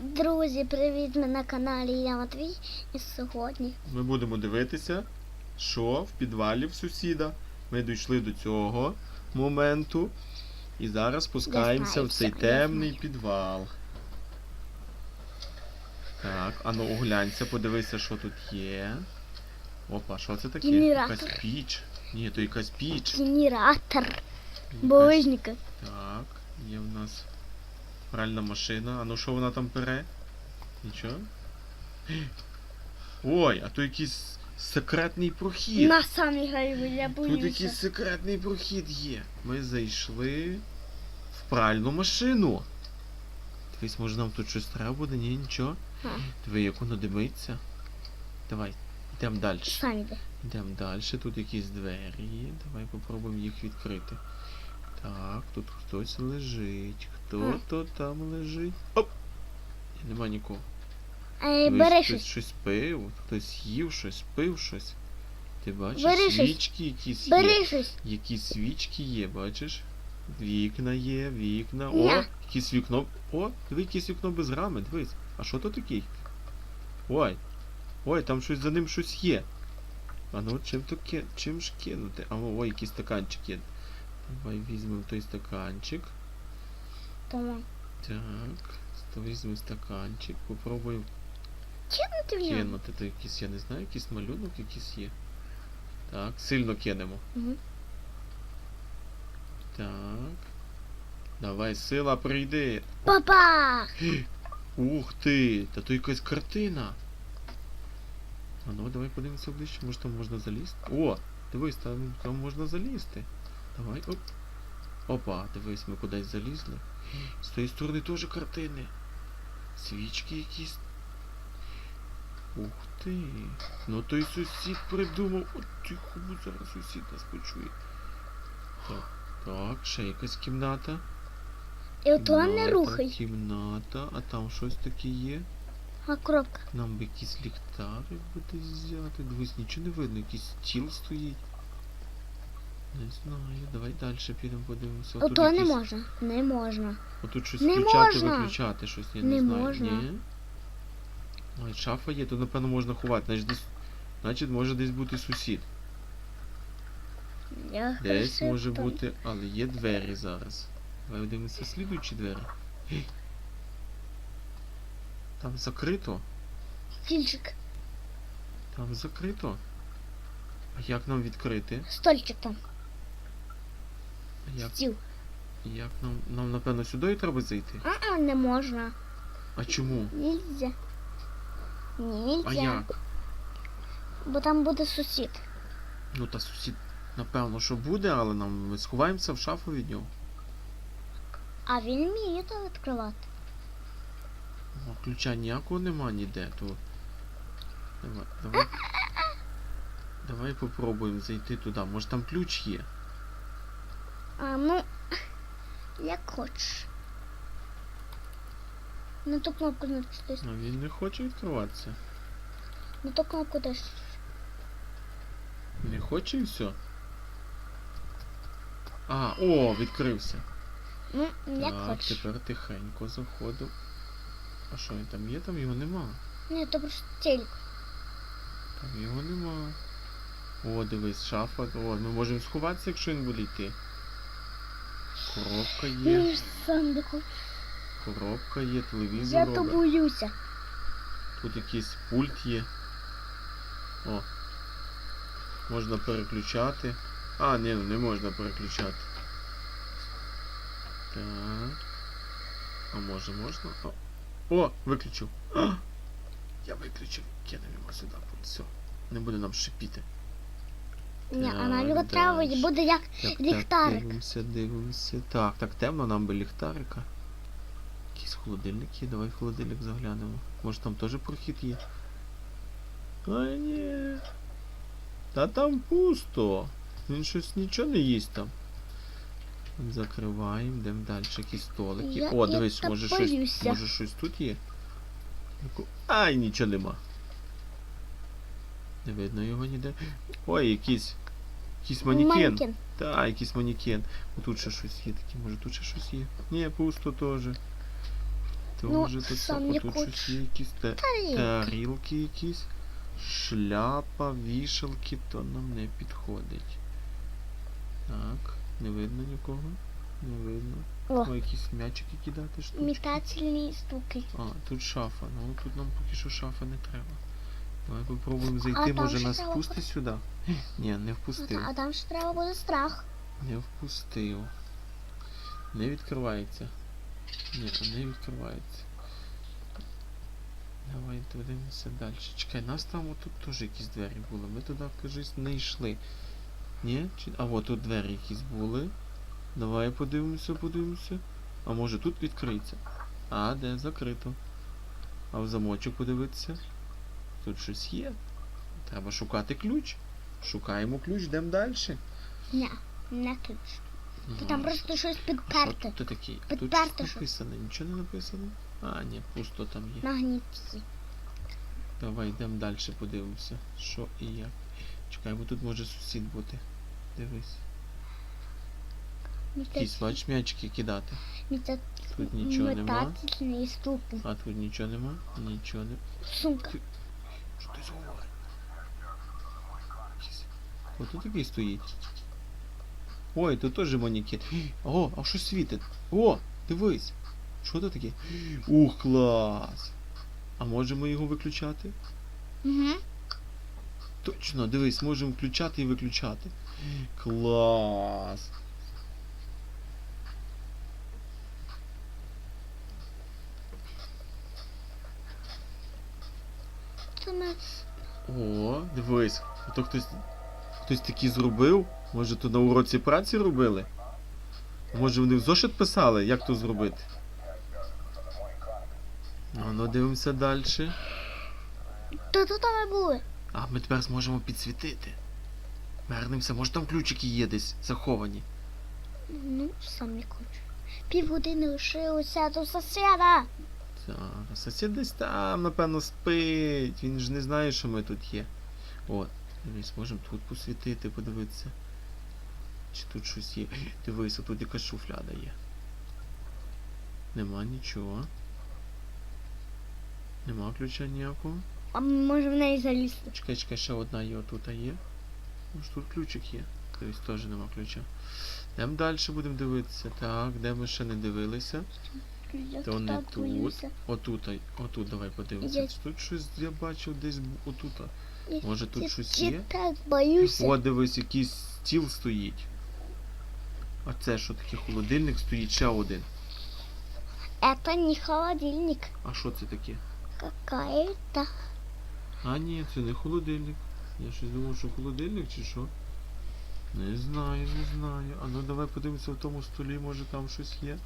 Друзі, привіт! Ми на каналі Я Матвій. І сьогодні Ми будемо дивитися, що в підвалі в сусіда. Ми дійшли до цього моменту. І зараз спускаємося в цей темний підвал. Так, ану оглянься, подивися, що тут є. Опа, що це таке? Генератор. Якась піч. Ні, то якась піч. генератор Якась- булыжника. Так, є в нас пральна машина. А ну що вона там пере? Нічого? Ой, а то якийсь секретний прохід. На самі гайві, я Тут якийсь секретний прохід є. Ми зайшли в пральну машину. Дивись, може нам тут щось треба буде? Ні, нічого. Диви, як воно димиться. Давай, йдемо далі. Йдемо далі. Тут якісь двері є. Давай попробуємо їх відкрити. Так, тут хтось лежить. Хто то там лежить? Оп! Нема нікого. Ей, Дивись, бери хтось щось. щось пив, хтось їв щось, пив щось. Ти бачиш, Бери щось. свічки якісь є. Бери щось. Якісь свічки є, бачиш? Вікна є, вікна. О, Ня. якесь вікно. О, диви, якесь вікно без рами, дивись. А що то таке? Ой. Ой, там щось за ним щось є. А ну чим то ки... чим ж кинути? А о, ой, якийсь стаканчик є. Давай візьмемо той стаканчик. Тому. Так. То візьмемо стаканчик, попробуємо Кинути в нього. кинути. То якийсь, я не знаю, якийсь малюнок якийсь є. Так, сильно кинемо. Мгм. Так. Давай, сила, прийди. Папа! Ух ти! Та то якась картина. А ну давай подивимося ближче, може там можна залізти. О! Дивись, там, там можна залізти. Давай, оп. Опа, дивись, ми кудись залізли. З тої сторони теж картини. Свічки якісь. Ух ти. Ну той сусід придумав. От тихо, зараз сусід нас почує. Так, так, ще якась кімната. І ото не рухай. Кімната, а там щось таке є. А коробка. Нам би якийсь ліхтарик би десь взяти. Дивись, нічого не видно, якийсь стіл стоїть. Не знаю, давай далі підемо подивимося. Ото не якісь- можна. Не можна. Отут щось Не включати, можна. виключати щось, я Не не, знаю. можна. Ні. Ой, шафа є, то напевно можна ховати. Значить, десь... Значить може десь бути сусід. Я Десь хочу може там. бути, але є двері зараз. Давай дивимося слідуючі двері. Там закрито. Стільчик. Там закрито. А як нам відкрити? Стольчик там. А як, Стіл. як нам. Нам напевно сюди треба зайти? А-а, не можна. А чому? Нельзя. А як? Бо там буде сусід. Ну та сусід, напевно, що буде, але нам ми сховаємося в шафу від нього. А він вміє то відкривати. О, ключа ніякого нема ніде, то. Давай, давай. Давай попробуємо зайти туди. Може там ключ є? А ну, як хочеш. На ту кнопку натисни. А він не хоче відкриватися. На ту кнопку теж. Не хоче і все. А, о, відкрився. Ну, як так, хочеш. тепер тихенько заходив. А що він там є? Там його нема. Ні, то просто стільки. Там його нема. О, дивись, шафа. О, ми можемо сховатися, якщо він буде йти. Коробка Я є. ж сам не хочу. Коробка є, телевізор Я то робить. боюся. Тут якийсь пульт є. О. Можна переключати. А, ні, не можна переключати. Так. А може можна? О, О виключив. А! Я виключив. Кинемо сюди. Все. Не буде нам шипіти. Ні, а нам його треба дальше. буде як Так, Ліхтарик. Так, дивимося, дивимося. Так, так темно, нам би ліхтарика. Якийсь холодильник є, давай в холодильник заглянемо. Може там теж прохід є? А ні. Та там пусто. Він щось нічого не їсть там. Закриваємо, йдемо далі, якісь столики. Я- О, дивись, може щось, може щось тут є? Ай, нічого нема. Не видно його ніде. Ой, якийсь. Якийсь манікен. манекен. Та, якийсь манікен. Тут ще щось є таке, може тут ще щось є. Ні, пусто теж. Ну, вже тут сам О, тут хочу. щось є якісь те... Тарілки. тарілки якісь. Шляпа, вішалки, то нам не підходить. Так, не видно нікого. Не видно. О, О, якісь м'ячики кидати штучки. метательні штуки. А, тут шафа. Ну тут нам поки що шафа не треба. Давай попробуємо зайти, там може ще нас треба впусти сюди? Ні, не впустив. А там ж треба буде страх. Не впустив. Не відкривається. Ні, не відкривається. Давай дивимося далі. Чекай, нас там отут теж якісь двері були. Ми туди, кажись, не йшли. Ні? Чи... А от тут двері якісь були. Давай подивимося, подивимося. А може тут відкриється? А, де закрито. А в замочок подивитися. Тут щось є. Треба шукати ключ. Шукаємо ключ, йдемо далі. Ні, не ключ. Тут там просто щось Що підперте. тут таке? Тут щось написано, нічого не написано? А, ні, пусто там є. Магнітці. Давай йдемо далі, подивимося, що і як. Чекай, бо тут може сусід бути. Дивись. Якісь бач м'ячики кидати. Тут нічого нема. А тут нічого нема. Нічого не. Сумка. Говориш? Якийсь- О, тут такий стоїть. Ой, тут теж манекен. О, а що світить? О, дивись. Що це таке? Ух, клас! А можемо його виключати? Угу. Точно, дивись, можемо включати і виключати. Клас! Це ми... О, дивись. То хтось. Хтось такий зробив? Може то на уроці праці робили? Може вони в зошит писали, як то зробити? А ну дивимося далі. То тут ми були. А ми тепер зможемо підсвітити. Вернемося, може там ключики є десь заховані. Ну, самі хочу. Півгодини лишилося до сусіда. Так, сусід десь там, напевно, спить. Він ж не знає, що ми тут є. От, дивись, можемо тут посвітити, подивитися. Чи тут щось є. Дивись, тут якась шуфляда є. Нема нічого. Нема ключа ніякого. А ми можемо в неї залізти. Чекай, чекай, ще одна є, отут є. Може тут ключик є. Дивись, теж нема ключа. Йдемо далі, будемо дивитися. Так, де ми ще не дивилися. Я То не тут. боюся. Отут, отут давай подивимося. Я- Тут щось я бачив десь отут. Я- Може тут я- щось я є? так боюся. О, дивись, якийсь стіл стоїть. А це що таке? Холодильник стоїть ще один. Это не холодильник. А що це таке? Какая-то. А ні, це не холодильник. Я щось думав, що холодильник чи що? Не знаю, не знаю. А ну давай подивимося в тому столі, може там щось є.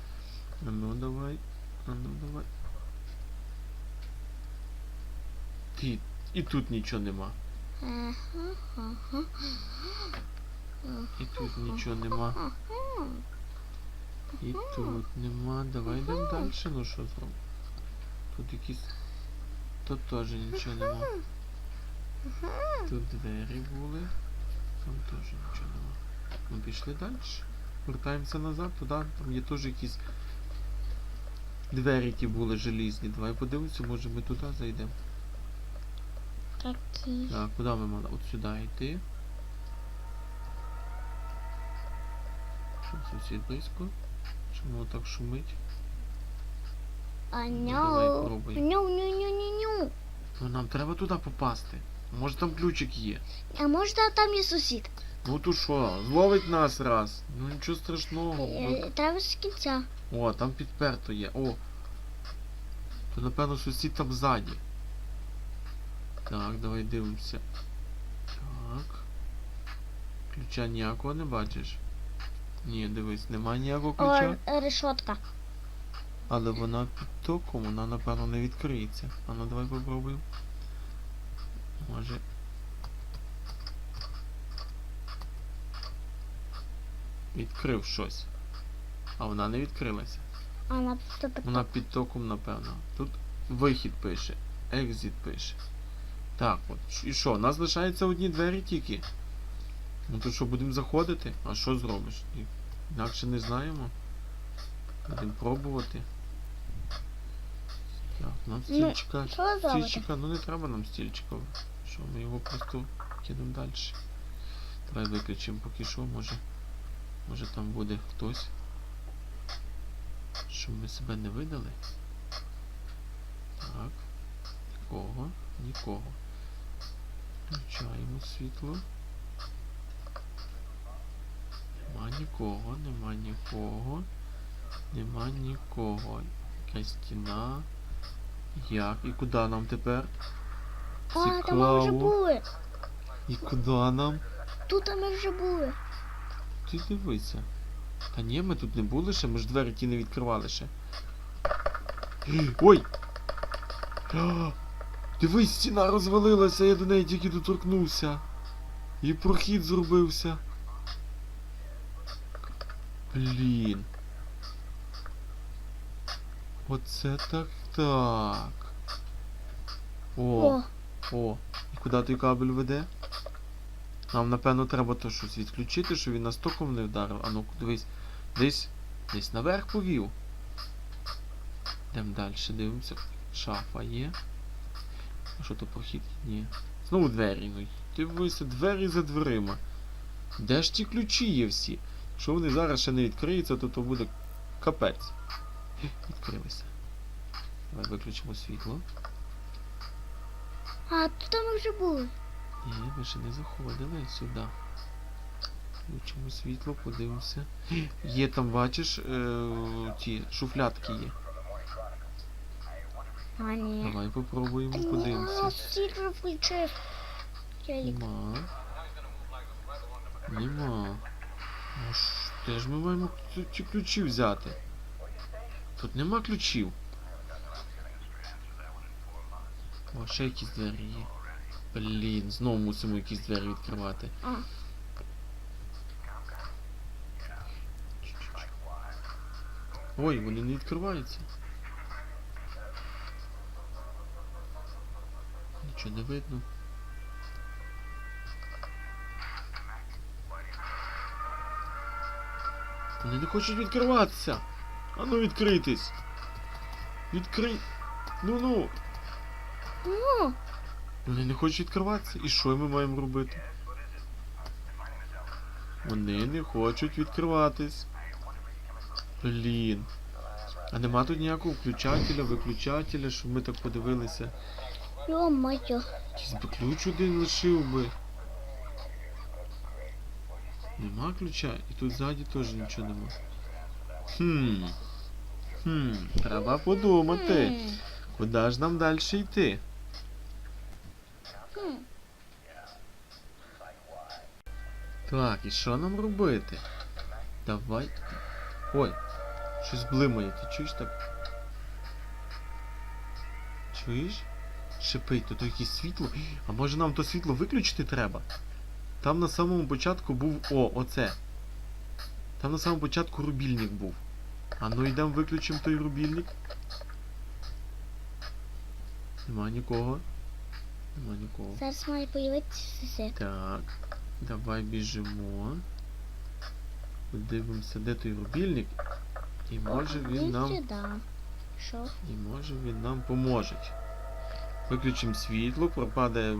А ну давай. А ну давай. Ти. І тут нічого нема. І тут нічого нема. І тут нема. Давай йдемо далі, ну що зробимо. Тут якісь. Тут теж нічого нема. Тут двері були. Там теж нічого нема. Ми пішли далі. Вертаємося назад, туди, там є теж якісь двері ті були желізні. Давай подивимося, може ми туди зайдемо. Какие? Так, куди ми мали? От сюди йти. Що сусід близько? Чому так шумить? А Ну, няу. Ню, ню, ню, ню, ню. Ну нам треба туди попасти. Може там ключик є. А може там є сусід? Ну то що, зловить нас раз. Ну нічого страшного. Е, Треба з кінця. О, там підперто є. О. То напевно сусід там ззаді. Так, давай дивимося. Так. Ключа ніякого не бачиш? Ні, дивись, нема ніякого ключа. О, решетка. Але вона під током, вона напевно не відкриється. А ну давай попробуємо. Може. Відкрив щось. А вона не відкрилася. Вона просто так. Вона під током, напевно. Тут вихід пише. Екзит пише. Так, от. І що? У нас лишаються одні двері тільки. Ну то що, будемо заходити? А що зробиш? Інакше не знаємо. Будемо пробувати. Так, Нам Ну, стільчика. Зробити? Стільчика, ну не треба нам стільчика. Що ми його просто кинемо далі. Давай виключимо поки що, може. Може там буде хтось. Щоб ми себе не видали. Так. Нікого, нікого. Включаємо світло. Нема нікого, нема нікого. Нема нікого. Якась стіна. Як? І куди нам тепер? А, там ми вже були. І куди нам? Тут ми вже були. Ти дивися. Та ні, ми тут не були ще, ми ж двері ті не відкривали ще. Ой! А, Дивись, стіна розвалилася, я до неї тільки доторкнувся. І прохід зробився. Блін. Оце так так. О, О, о. І куди той кабель веде? Нам, напевно, треба то щось відключити, щоб він нас током не вдарив. А ну дивись. Десь. Десь наверх повів. Йдемо далі, дивимося. Шафа є. А що то прохід? Ні. Знову двері. Ну, дивися, двері за дверима. Де ж ті ключі є всі? Якщо вони зараз ще не відкриються, то то буде капець. Відкрилися. Давай виключимо світло. а тут ми вже були. Ні, ми ще не заходили сюди. Включимо світло, подивимося. Є там, бачиш, е, ті шуфлятки є. А, ні. Давай попробуємо, подивимося. вже включив. Телек. Нема. Нема. Ну ж, де ж ми маємо ці- ці ключі взяти? Тут нема ключів. О, ще якісь двері є. Блін, знову мусимо якісь двері відкривати. А. Ой, вони не відкриваються. Нічого не видно. Вони не хочуть відкриватися. А ну відкритись. Відкрий. Ну ну. Вони не хочуть відкриватися. І що ми маємо робити? Вони не хочуть відкриватись. Блін. А нема тут ніякого включателя, виключателя, щоб ми так подивилися. йо-моє. Якийсь би ключ один лишив би. Нема ключа, і тут ззаді теж нічого нема. Хм. Хм, треба подумати. Куди ж нам далі йти? Так, і що нам робити? Давай. Ой, щось блимає, ти чуєш так? Чуєш? Шипить, тут якесь світло. А може нам то світло виключити треба? Там на самому початку був. О, оце. Там на самому початку рубільник був. А ну йдемо виключимо той рубільник. Нема нікого. Нема нікого. Зараз має появитися сусід. Так, давай біжимо. Подивимося, де той рубільник. І може він нам. Що? І може він нам поможе. Виключимо світло, пропаде е,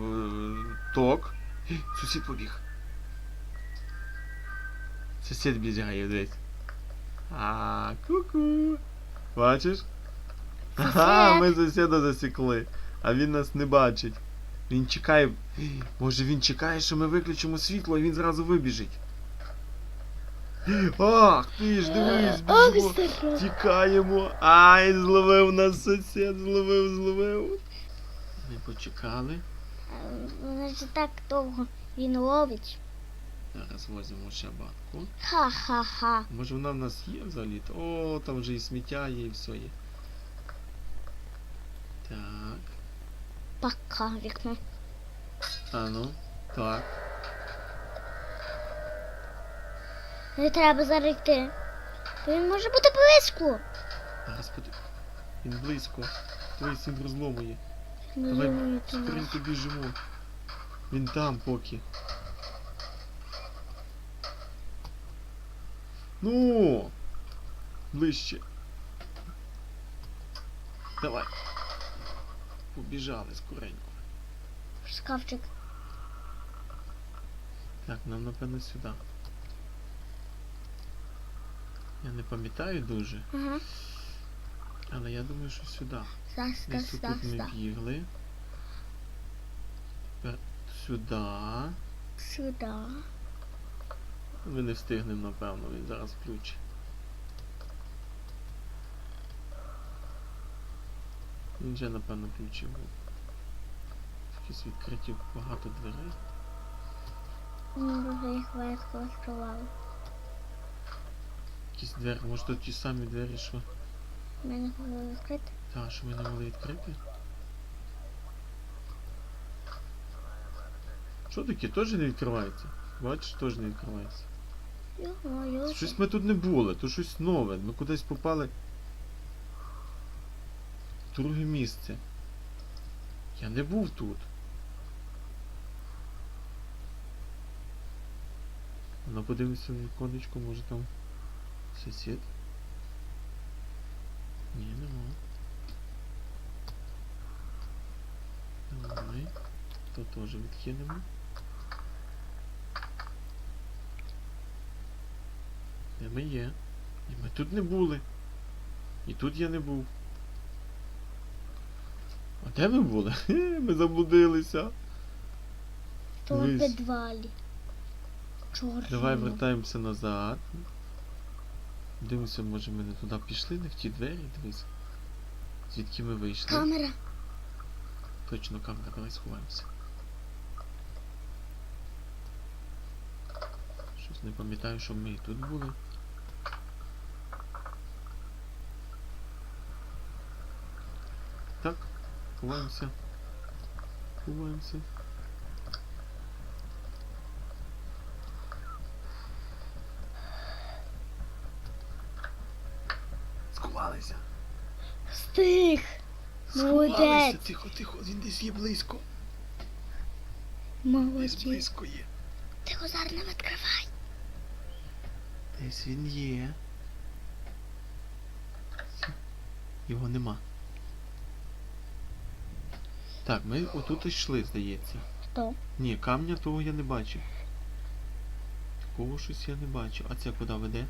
ток. Сусід побіг. Сусід бігає десь. А, ку-ку. Бачиш? Ага, ми сусіда засікли. А він нас не бачить. Він чекає. Може він чекає, що ми виключимо світло, і він зразу вибіжить. Ах, ти ж дивись, біжимо. Тікаємо. Ай, зловив нас сусід, зловив, зловив. Ми почекали. Значить так довго він ловить. Зараз возьмемо ще банку. Ха-ха-ха. Може вона в нас є взагалі? О, там вже і сміття є, і все є. Так. Пока вікно. А ну. Так. Не треба зараз йти. Бо Він може бути близько. Зараз поди. Він близько. Дивись, він розломує. Давай скоренько біжимо. Він там поки. Ну. Ближче. Давай. Побіжали скоренько. Шкафчик. Так, нам напевно сюди. Я не пам'ятаю дуже, Ага. але я думаю, що сюди. Зас, Десь тут ми бігли. Тепер сюди. Сюди. Ми не встигнемо, напевно, він зараз включить. Він вже, напевно, включив. Якісь відкриті багато дверей. Ми вже їх весело відкривали. Якісь двері, може тут ті самі двері, що. Ми не могли відкрити. Та, що ми не могли відкрити. Що таке? Теж не відкривається? Бачиш, теж не відкривається. Його, його. Щось ми тут не були, то щось нове. Ми кудись попали. Друге місце. Я не був тут. Ну подивимося в віконечко, може там сусід. Ні, нема. Давай. То теж відкинемо. Де ми є? І ми тут не були. І тут я не був. А де ми були? Ми заблудилися. В Дивись. підвалі. Чорно. Давай вертаємося назад. Дивимося, може ми не туди пішли, не в ті двері, дивись. Звідки ми вийшли? Камера. Точно камера, давай сховаємося. Щось не пам'ятаю, що ми і тут були. Так, ховаємося. Ховаємося. Сховалися. Стих. Сховалися. Молодець. Тихо, тихо, він десь є близько. Десь близько є. Ти зараз не відкривай. Десь він є. Його нема. Так, ми отут йшли, здається. Хто? Ні, камня того я не бачив. Такого щось я не бачу. А це куди веде?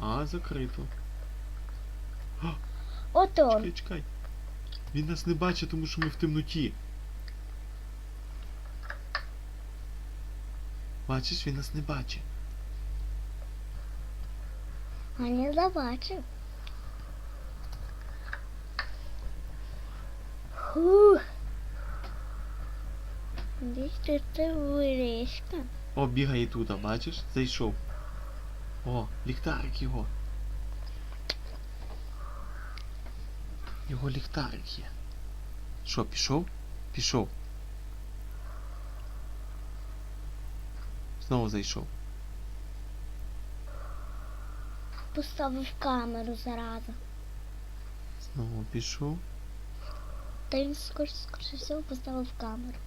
А, закрито. От он. Чекай, чекай. Він нас не бачить, тому що ми в темноті. Бачиш, він нас не бачить. А не забачив. Хух. Десь тут це вирішка. О, бігає тут, а бачиш? Зайшов. О, ліхтарик його. Його ліхтарик є. Що, пішов? Пішов. Знову зайшов. Поставив камеру зараза. Знову пішов. Та він скоріше, скоріше всього поставив камеру.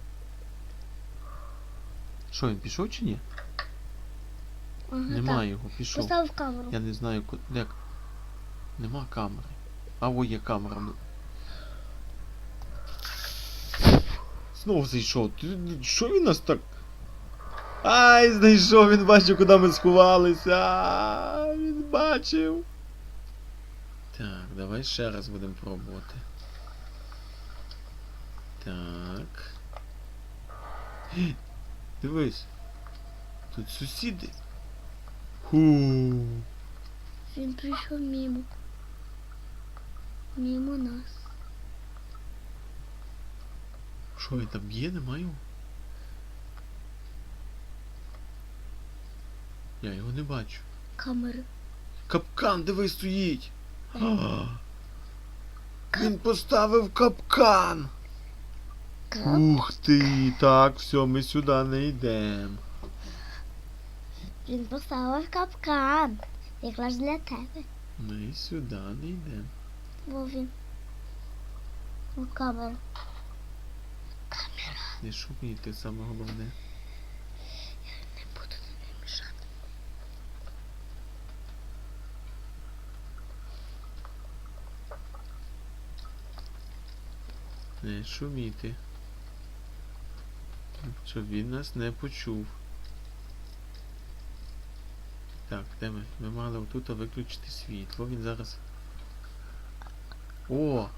Що, він пішов чи ні? Ага, Немає його, пішов. Поставив камеру. Я не знаю, ку- де. Нема камери. А о, є камера. Знову зайшов. Що він нас так? Ай, знайшов, він бачив, куди ми сховалися. А, Він бачив. Так, давай ще раз будемо пробувати. Так. Дивись. Тут сусіди. Ху. Він прийшов мимо. Мимо нас. Що він там б'є, немає? Я його не бачу. Камери. Капкан, диви, стоїть. А, Він поставив капкан. Кап. Ух ти, так, все, ми сюди не йдемо. Він поставив капкан. Якраз для тебе. Ми сюди не йдемо. Бо він. У камеру. Камера. Не шуміть, це саме головне. Не буду тобі мішати. Не шуміти. Щоб він нас не почув. Так, де ми? Ми мали отут виключити світло. Він зараз. О!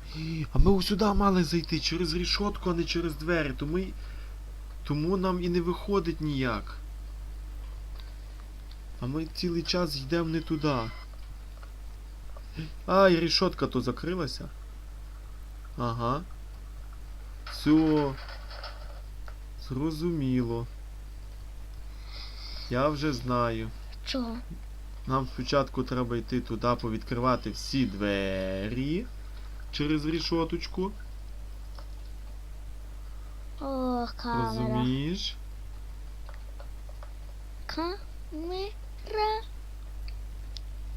А ми ось сюди мали зайти через рішотку, а не через двері. Тому, тому нам і не виходить ніяк. А ми цілий час йдемо не туди. А, і рішотка то закрилася. Ага. Все. Зрозуміло. Я вже знаю. Чого? Нам спочатку треба йти туди, повідкривати всі двері через рішоточку. О, камера. Розумієш? Камера.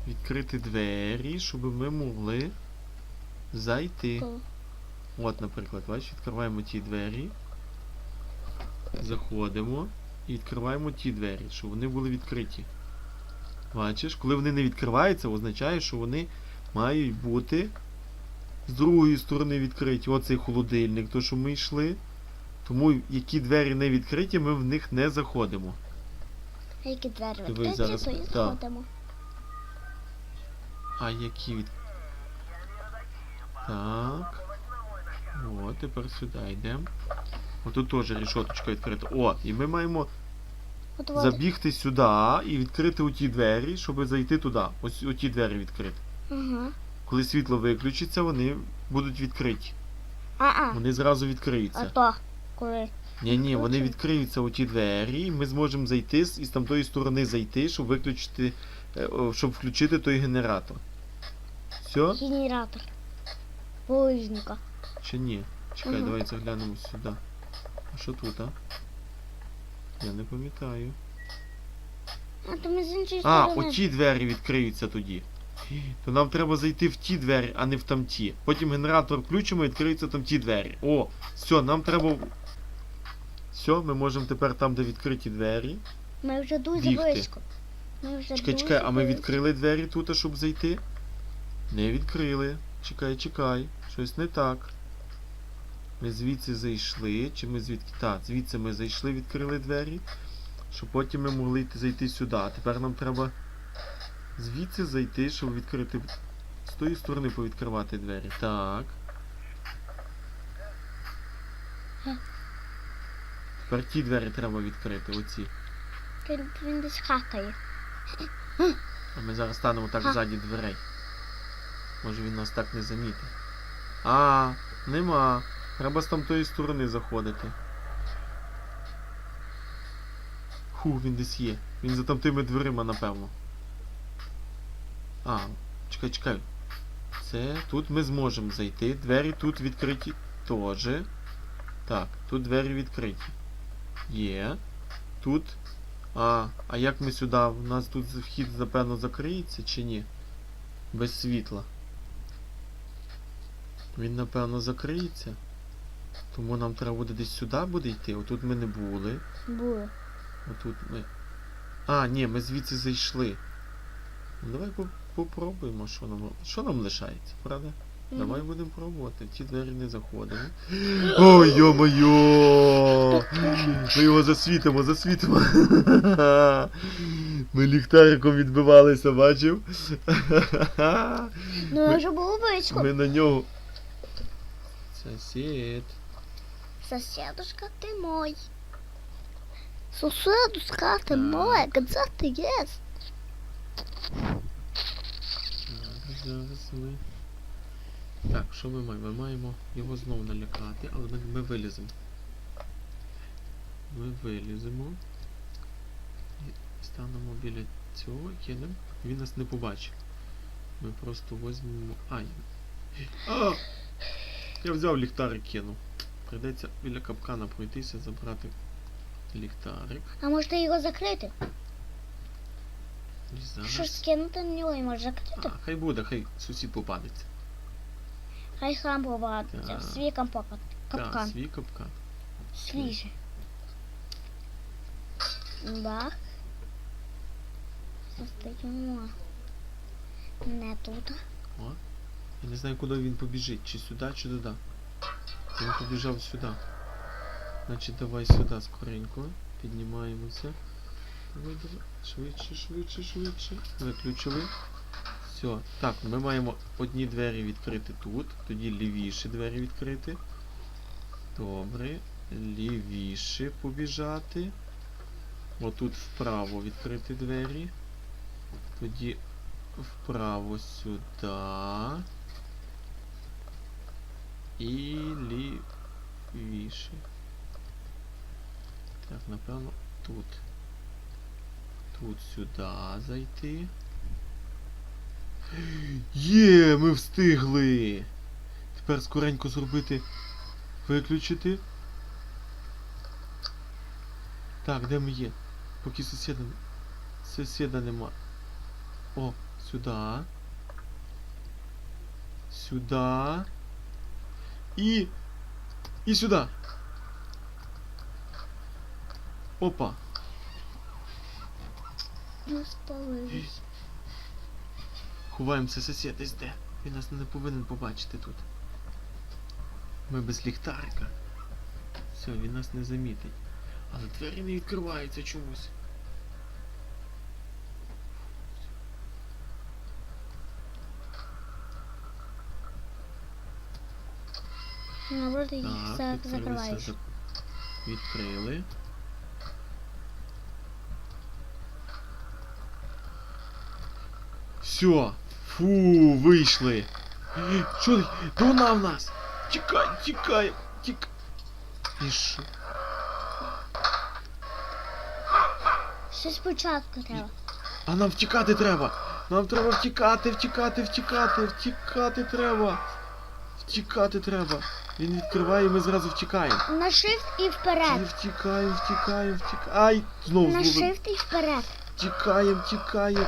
Відкрити двері, щоб ми могли зайти. О, От, наприклад, бачиш, відкриваємо ті двері. Заходимо і відкриваємо ті двері, щоб вони були відкриті. Бачиш, коли вони не відкриваються, означає, що вони мають бути з другої сторони відкриті. Оцей холодильник, то що ми йшли. Тому які двері не відкриті, ми в них не заходимо. А які двері відкриті, зараз. то і заходимо. А які від. Так. О, тепер сюди йдемо. Отут теж рішоточка відкрита. О, і ми маємо От от. забігти сюди і відкрити оті двері, щоб зайти туди. Ось оті двері відкрити. Ага. Коли світло виключиться, вони будуть відкриті. А-а. Вони зразу А відкриються. то, коли. Ні, ні, вони Включить. відкриються оті двері, і ми зможемо зайти з із тамтої сторони зайти, щоб виключити, е, о, щоб включити той генератор. Все? Генератор. Булыжника. Чи ні? Чекай, Ага. давай заглянемо сюди. Що тут, а? Я не пам'ятаю. А то ми з іншої А, сторони. оті двері відкриються тоді. То нам треба зайти в ті двері, а не в тамті. Потім генератор включимо і відкриються там ті двері. О, все, нам треба. Все, ми можемо тепер там, де відкриті двері. Ми вже дуже бігти. близько. Ми вже Чекай, дуже чекай, а ми близько. відкрили двері тут, щоб зайти? Не відкрили. Чекай, чекай. Щось не так. Ми звідси зайшли. Чи ми звідки? Так, звідси ми зайшли, відкрили двері. Щоб потім ми могли йти, зайти сюди. А тепер нам треба звідси зайти, щоб відкрити. З тої сторони повідкривати двері. Так. Тепер ті двері треба відкрити, оці. Він, він десь хакає. А ми зараз станемо так Ха. ззаді дверей. Може він нас так не замітить. А, нема. Треба з тамтої сторони заходити. Ху, він десь є. Він за тамтими дверима, напевно. А, чекай, чекай. Це тут ми зможемо зайти. Двері тут відкриті теж. Так, тут двері відкриті. Є. Тут а, а як ми сюди? У нас тут вхід, напевно, закриється чи ні? Без світла. Він, напевно, закриється. Тому нам треба буде десь сюди буде йти. Отут ми не були. Було. Отут ми. А, ні, ми звідси зайшли. Ну, давай попробуємо, що нам. Що нам лишається, правда? Давай будемо пробувати. Ті двері не заходимо. Ой, йо-моє! Ми його засвітимо, засвітимо. Ми ліхтариком відбивалися, бачив? Ну, вже було близько. Ми на нього. Сосед. Соседушка ты мой. Соседушка ты Так. мой, где ты есть? Зараз, зараз ми. Так, що ми маємо? Ми маємо його знову налякати, але ми, ми виліземо. Ми виліземо. І станемо біля цього, кинемо. Він нас не побачить. Ми просто возьмемо. Ай. А! Я взяв ліхтарик кинув. Прийдеться біля капкана пройтися, забрати ліхтарик. А може його закрити? І зараз. Що скинути на нього і може А, хай буде, хай сусід попадеться. Хай сам повадиться. Так. Свій компакт. Так, Капкан. свій капкан. Свіжий. Бах. Застаємо. Не тут. Я не знаю, куди він побіжить, чи сюди, чи туди. Він побіжав сюди. Значить, давай сюди скоренько. Піднімаємося. Швидше, швидше, швидше. Виключили. Все. Так, ми маємо одні двері відкрити тут, тоді лівіші двері відкрити. Добре. Лівіше побіжати. Отут вправо відкрити двері. Тоді вправо сюди. І лівіше. Так, напевно, тут. Тут сюди зайти. Є, ми встигли! Тепер скоренько зробити. Виключити. Так, де ми є? Поки сусіда. Сусіда нема. О, сюди. Сюди. І. І сюди. Опа. Ховаємося, сусід десь де. Він нас не повинен побачити тут. Ми без ліхтарика. Все, він нас не замітить. Але двері не відкриваються чомусь. Наоборот, їх Так, за- закриваєш. зак- Відкрили. Все. Фу, вийшли. Що? ти? Вона в нас? Тікай, тікай, тікай. І що? Ще спочатку треба. А нам втікати треба. Нам треба втікати, втікати, втікати, втікати треба. Втікати треба. Він відкриває, і ми зразу втікаємо. На shift і Ми вперед. втікаємо, втікаємо, втікаємо. Ай, знову На зловив. shift і вперед. Тікаємо, тікаємо.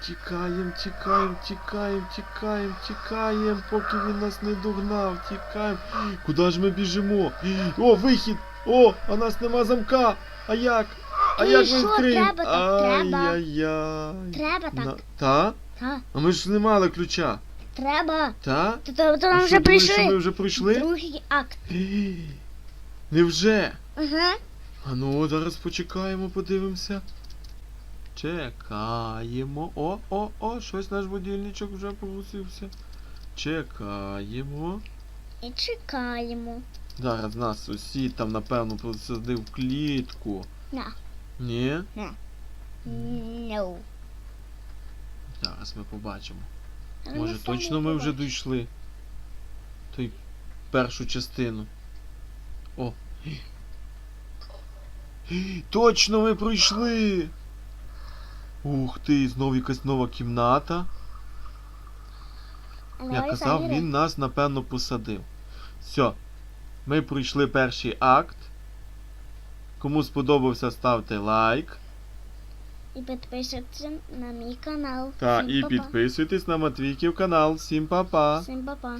Тікаємо, тікаємо, тікаємо, тікаємо, тікаємо, поки він нас не догнав. Тікаємо. Куди ж ми біжимо? О, вихід! О, а нас нема замка! А як? А І як ми що, відкриємо? треба так, треба. Ай-яй-яй. Треба так. На- Та? Та, А ми ж не мали ключа. Треба. Та? То, то, то що, вже думаєш, що ми вже прийшли? Другий акт. Невже? Ага. А ну, зараз почекаємо, подивимося. Чекаємо. О, о, о, щось наш будильничок вже повусився. Чекаємо. І чекаємо. Зараз нас сусід там, напевно, посадив в клітку. На. Ні? No. Зараз ми побачимо. Але Може точно ми вже дійшли. Той першу частину. О. Точно ми пройшли! Ух ти, знову якась нова кімната. Я казав, він нас напевно посадив. Все. Ми пройшли перший акт. Кому сподобався, ставте лайк. І підписуйтесь на мій канал. Та Всім і па-па. підписуйтесь на Матвійків канал. Всім па-па! Всім па-па.